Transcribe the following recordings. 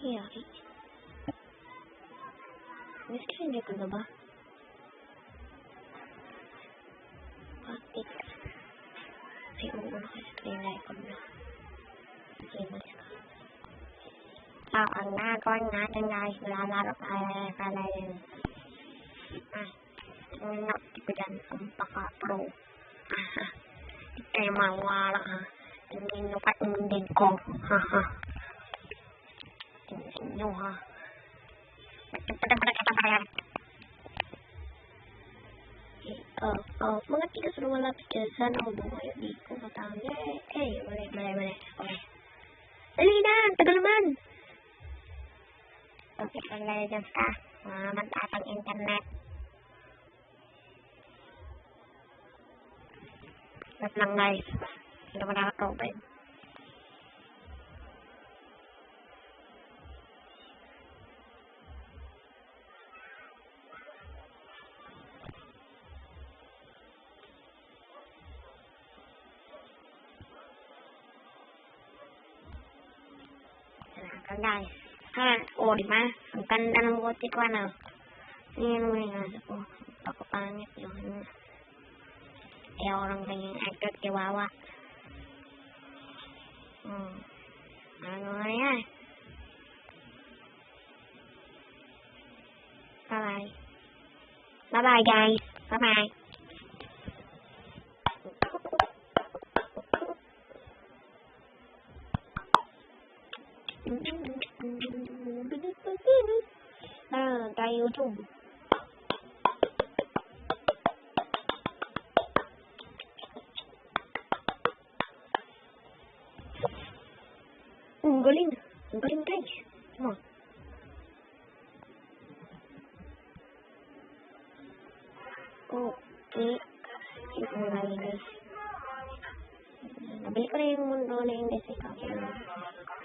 いや無視戦略の場回っていったはい、大物走っていないこんな言いましたあ、こんな、こんな、こんな、ひらららかれ、かれる。Ah, enak gitu dan sumpah kak pro. Ah, kayak mawar ah. Ini nukat mending kok. Hahaha. Nyoha. Uh, uh, wala tigasan o buhay di ko matangge. Eh, mali, mali, mali. Dali na! Tagal naman! Okay, ang dyan ka. Mga mataas ang internet. Wait lang guys. Hindi mo nakaka-open. cả ngày ha ổn đi ma. Thằng căn đang mua tí qua nào. Nghe nuôi là ô tao có ba nghe kiểu hắn eo rằng cái cực cất cái bà ừm, ừ. À người á. Bye bye. Bye bye guys. Bye bye. 嗯担忧重五个零五个零带去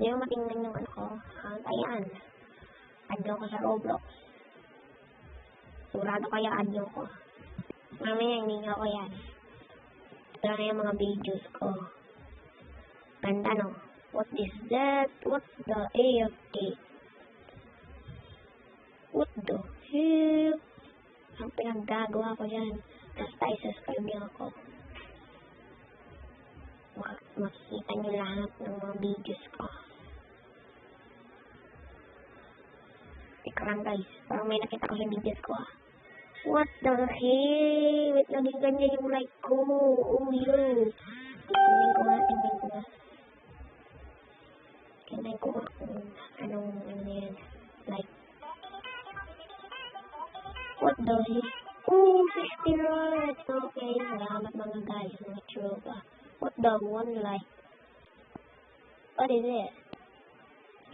Mo matingnan yung ano ko. Ang ayan. Add nyo ko sa Roblox. Sigurado kaya add nyo ko. Mamaya hindi nyo ko yan. Ito na yung mga videos ko. Ganda no? What is that? What's the AFK? What the hell? Ang pinaggagawa ko yan. Tapos tayo subscribe niyo ako. Mak- makikita niyo lahat ng mga videos ko. Ikaw lang guys. Parang may nakita ko sa videos ko ah. What the hell? Wait lang, yung ganyan yung like ko. Oh, yun. Tingnan ko nga, tingnan ko nga. Tingnan ko nga kung anong ano yan. Like, What the hell? Oh, 60 rights. Okay, salamat mga guys. Mga tropa. What the one like? What is it?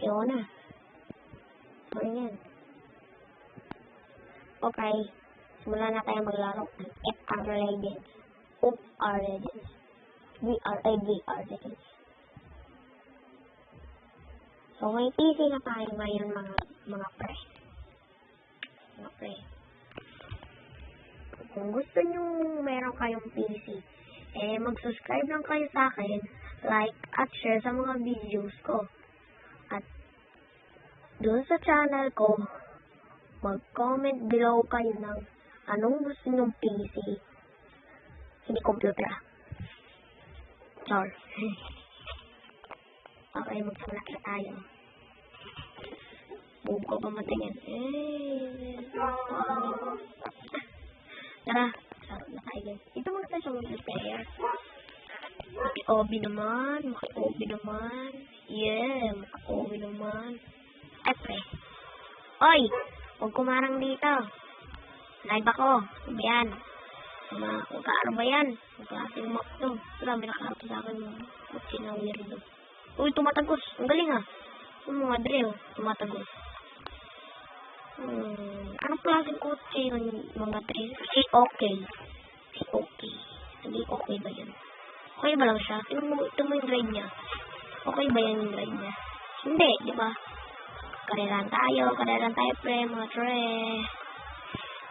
Yun na. Ano yan? Okay. Simula na tayo maglaro ng FR Legends. FR Legends. VRAVR Legends. So, may PC na tayo ngayon mga mga pre. Mga pre kung gusto nyo meron kayong PC, eh, mag-subscribe lang kayo sa akin, like, at share sa mga videos ko. At, doon sa channel ko, mag-comment below kayo ng anong gusto nyong PC. Hindi computer. ah. Char. okay, magsimula na tayo. Bubo ko pa matingin. Eh, Tara, sarap na tayo guys. Ito mga tayo sa multiplayer. Maki-OB naman, maki-OB naman. Yeah, maki-OB naman. Ay, pre. Oy! Huwag kumarang dito. Live ako. Yan? Mga, huwag kaaro ba yan? Huwag klaseng map to. Wala, may nakaharap sa akin yung kutsi na weirdo. Uy, tumatagos. Ang galing ah. Yung mga drill, tumatagos. Hmm, anong klaseng kotse yung mga tres? Si okay. Si okay. Hindi okay ba yan? Okay ba lang siya? Tingnan mo, ito mo yung grade niya. Okay ba yan yung grade niya? Hindi, di ba? Kariran tayo, kariran tayo pre, mga tre.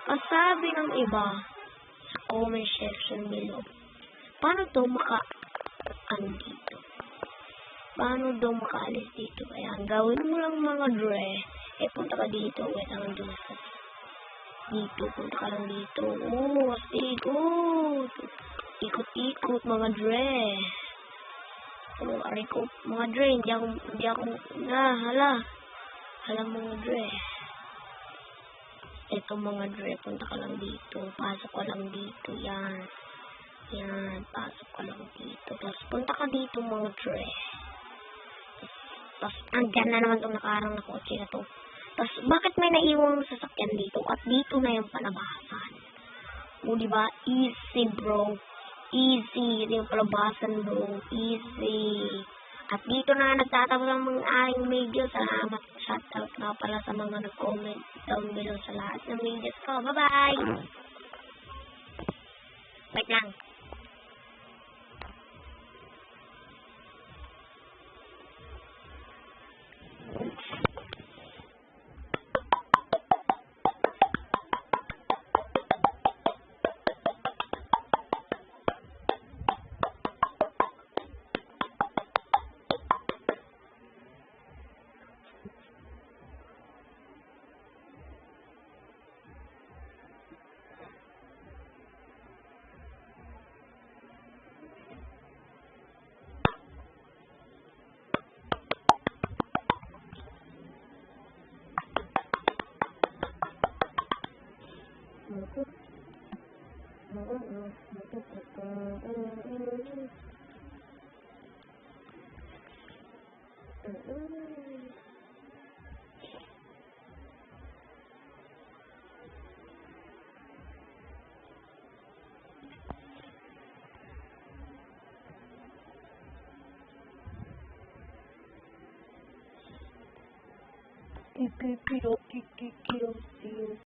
Kasabi ng iba sa comment section below, paano to maka ano dito? Paano daw makaalis dito? Kaya ang gawin mo lang mga dre, eh punta ka dito, wait lang doon sa dito, punta ka lang dito. Oh, ikot. Ikot-ikot mga dre. Oh, aray ko, mga dre, hindi ako, hindi ako, na, hala. Hala mga dre. Ito mga dre, punta ka lang dito. Pasok ka lang dito, yan. Yan, pasok ka lang dito. Tapos punta ka dito mga dre. Tapos, andyan na naman itong nakaharang na kotse na to. Tapos, bakit may naiwang sasakyan dito? At dito na yung palabasan. O, di ba? Easy, bro. Easy. Yung palabasan, bro. Easy. At dito na nagtatapos ang mga aking video. Salamat. Shoutout nga pala sa mga nag-comment down below sa lahat ng videos ko. Bye-bye! Wait lang. que quiero, que quiero,